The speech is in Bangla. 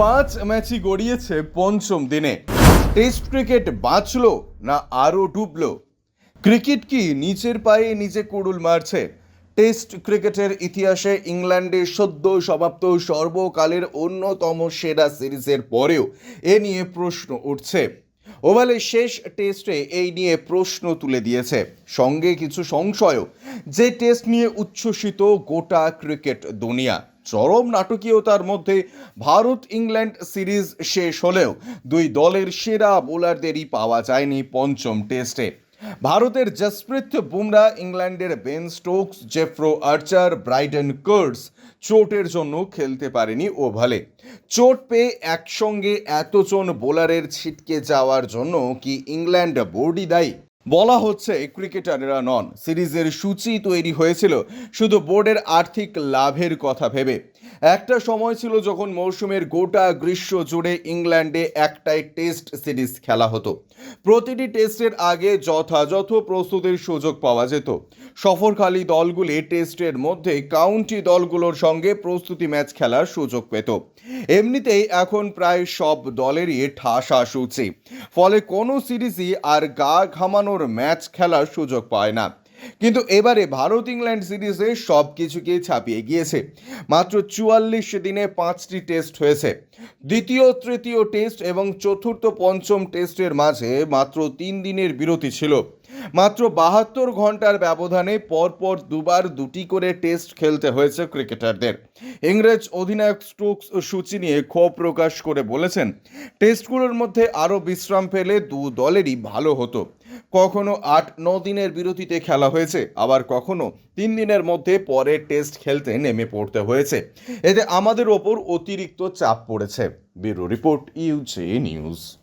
পাঁচ ম্যাচই গড়িয়েছে পঞ্চম দিনে। টেস্ট ক্রিকেট বাঁচল না আরও ডুবল? ক্রিকেট কি নিচের পায়ে নিজে কুড়ুল মারছে? টেস্ট ক্রিকেটের ইতিহাসে ইংল্যান্ডের সদ্য সমাপ্ত সর্বকালের অন্যতম সেরা সিরিজের পরেও এ নিয়ে প্রশ্ন উঠছে। ওভালে শেষ টেস্টে এই নিয়ে প্রশ্ন তুলে দিয়েছে। সঙ্গে কিছু সংশয়ও, যে টেস্ট নিয়ে উচ্ছ্বসিত গোটা ক্রিকেট দুনিয়া। চরম নাটকীয়তার মধ্যে ভারত ইংল্যান্ড সিরিজ শেষ হলেও দুই দলের সেরা বোলারদেরই পাওয়া যায়নি পঞ্চম টেস্টে। ভারতের জসপ্রীত বুমরা, ইংল্যান্ডের Ben Stokes, Jofra Archer, Brydon Carse চোটের জন্য খেলতে পারেনি ওভালে। চোট পেয়ে একসঙ্গে এতজন বোলারের ছিটকে যাওয়ার জন্য কি ইংল্যান্ড বোর্ডই দায়ী? বলা হচ্ছে ক্রিকেটাররা নন। সিরিজের সূচি তৈরি হয়েছিল শুধু বোর্ডের আর্থিক লাভের কথা ভেবে। একটা সময় ছিল যখন মৌসুমের গোটা গ্রীষ্ম জুড়ে ইংল্যান্ডে একটাই টেস্ট সিরিজ খেলা হতো। প্রতিটি টেস্টের আগে যথাযথ প্রস্তুতির সুযোগ পাওয়া যেত। সফরকালী দলগুলি টেস্টের মধ্যে কাউন্টি দলগুলোর সঙ্গে প্রস্তুতি ম্যাচ খেলার সুযোগ পেত। এমনিতেই এখন প্রায় সব দলেরই ঠাসা সূচি। ফলে কোনো সিরিজই আর গা ঘামানোর ম্যাচ খেলার সুযোগ পায় না। কিন্তু এবারে ভারত ইংল্যান্ড সিরিজে সব কিছুকে ছাপিয়ে গিয়েছে। মাত্র চুয়াল্লিশ দিনে পাঁচটি টেস্ট হয়েছে। দ্বিতীয়, তৃতীয় টেস্ট এবং চতুর্থ, পঞ্চম টেস্টের মাঝে মাত্র তিন দিনের বিরতি ছিল। মাত্র বাহাত্তর ঘণ্টার ব্যবধানে পরপর দুবার দুটি করে টেস্ট খেলতে হয়েছে ক্রিকেটারদের। ইংরেজ অধিনায়ক স্টোকস সূচি নিয়ে ক্ষোভ প্রকাশ করে বলেছেন, টেস্টগুলোর মধ্যে আরও বিশ্রাম পেলে দু দলেরই ভালো হতো। কখনো আট, ন দিনের বিরতিতে খেলা হয়েছে, আবার কখনো তিন দিনের মধ্যে পরের টেস্ট খেলতে নেমে পড়তে হয়েছে। এতে আমাদের ওপর অতিরিক্ত চাপ পড়েছে। Bureau report, UJ news.